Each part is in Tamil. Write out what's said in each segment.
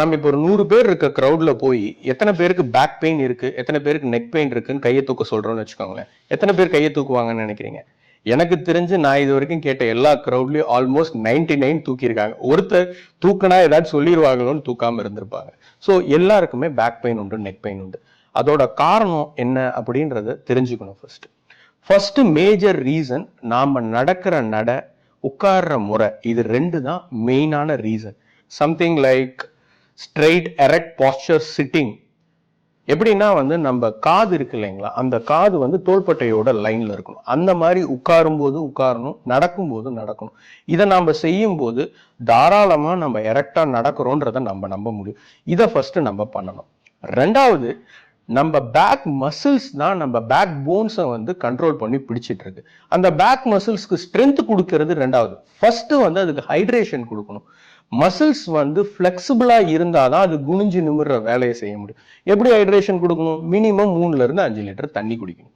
நம்ம இப்போ ஒரு நூறு பேர் இருக்க க்ரௌடில் போய் எத்தனை பேருக்கு பேக் பெயின் இருக்குது எத்தனை பேருக்கு நெக் பெயின் இருக்குன்னு கையை தூக்க சொல்கிறோன்னு வச்சுக்கோங்களேன். எத்தனை பேர் கையை தூக்குவாங்கன்னு நினைக்கிறீங்க? எனக்கு தெரிஞ்சு நான் இது வரைக்கும் கேட்ட எல்லா க்ரௌட்லயும் ஆல்மோஸ்ட் 99 நைன் தூக்கியிருக்காங்க. ஒருத்தர் தூக்குனா ஏதாச்சும் சொல்லிடுவாங்களோன்னு தூக்காமல் இருந்திருப்பாங்க. ஸோ எல்லாருக்குமே பேக் பெயின் உண்டு நெக் பெயின் உண்டு. அதோட காரணம் என்ன அப்படின்றத தெரிஞ்சுக்கணும் ஃபர்ஸ்ட் ஃபர்ஸ்ட் மேஜர் ரீசன் நாம் நடக்கிற நட உட்கார்ற முறை இது ரெண்டு தான் மெயினான reason something like straight erect posture sitting எப்படின்னா வந்து நம்ம காது இருக்கு இல்லைங்களா? அந்த காது வந்து தோள்பட்டையோட லைன்ல இருக்கணும். அந்த மாதிரி உட்காரும் போது உட்காரணும் நடக்கும் போது நடக்கணும். இதை நாம் செய்யும் போது தாராளமா நம்ம எரக்டா நடக்கிறோன்றத நம்ம நம்ப முடியும். இதை ஃபர்ஸ்ட் நம்ம பண்ணணும். ரெண்டாவது நம்ம பேக் மசில்ஸ் தான் நம்ம பேக் போன்ஸை வந்து கண்ட்ரோல் பண்ணி பிடிச்சிட்டு இருக்கு. அந்த பேக் மசில்ஸ்க்கு ஸ்ட்ரென்த் கொடுக்கறது ரெண்டாவது. ஃபர்ஸ்ட் வந்து அதுக்கு ஹைட்ரேஷன் கொடுக்கணும். மசில்ஸ் வந்து ஃப்ளெக்ஸிபிளாக இருந்தால் தான் அது குனிஞ்சு நிமிர்ற வேலையை செய்ய முடியும். எப்படி ஹைட்ரேஷன் கொடுக்கணும்? மினிமம் மூணுலேருந்து அஞ்சு லிட்டர் தண்ணி குடிக்கணும்.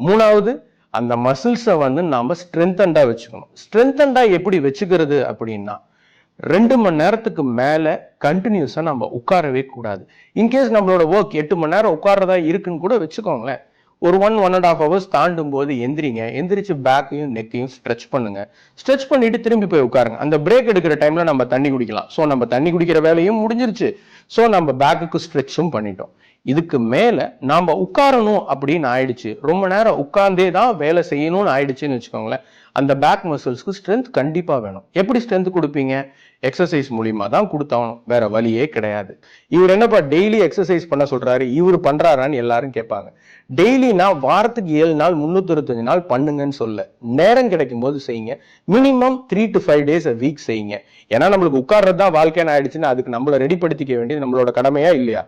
மூணாவது அந்த மசில்ஸை வந்து நாம் ஸ்ட்ரென்தண்டாக வச்சுக்கணும். ஸ்ட்ரென்தண்டாக எப்படி வச்சுக்கிறது அப்படின்னா ரெண்டு மணி நேரத்துக்கு மேலே கண்டினியூஸாக நம்ம உட்காரவே கூடாது. இன்கேஸ் நம்மளோட ஒர்க் எட்டு மணி நேரம் உட்காரதா இருக்குன்னு கூட வச்சுக்கோங்களேன். ஒரு one one and half hours தாண்டும் போது எந்திரிங்க. எந்திரிச்சு பேக்கையும் நெக்கையும் ஸ்ட்ரெச் பண்ணுங்க. ஸ்ட்ரெச் பண்ணிட்டு திரும்பி போய் உட்காருங்க. அந்த பிரேக் எடுக்கிற டைம்ல நம்ம தண்ணி குடிக்கலாம். ஸோ நம்ம தண்ணி குடிக்கிற வேலையும் முடிஞ்சிருச்சு. ஸோ நம்ம பேக்குக்கு ஸ்ட்ரெச்சும் பண்ணிட்டோம். இதுக்கு மேல நாம உட்காரணும் அப்படின்னு ஆயிடுச்சு. ரொம்ப நேரம் உட்கார்ந்தே தான் வேலை செய்யணும்னு ஆயிடுச்சுன்னு வச்சுக்கோங்களேன். அந்த பேக் மசில்ஸ்க்கு ஸ்ட்ரென்த் கண்டிப்பா வேணும். எப்படி ஸ்ட்ரென்த் கொடுப்பீங்க? எக்ஸசைஸ் மூலியமா தான் கொடுத்தாகணும். வேற வழியே கிடையாது. இவர் என்னப்பா டெய்லி எக்ஸசைஸ் பண்ண சொல்றாரு? இவர் பண்றாரான்னு எல்லாரும் கேட்பாங்க. டெய்லி எப்படின்னா வாரத்துக்கு ஏழு நாள் முன்னூத்தி இருபத்தஞ்சு நாள் பண்ணுங்கன்னு சொல்ல. நேரம் கிடைக்கும் போது செய்யுங்க. Minimum three to five days a week செய்யுங்க. ஏன்னா நம்மளுக்கு உட்கார்றது தான் வாழ்க்கையான ஆயிடுச்சுன்னா அதுக்கு நம்மளை ரெடி படுத்திக்க வேண்டியது நம்மளோட கடமையா இல்லையா?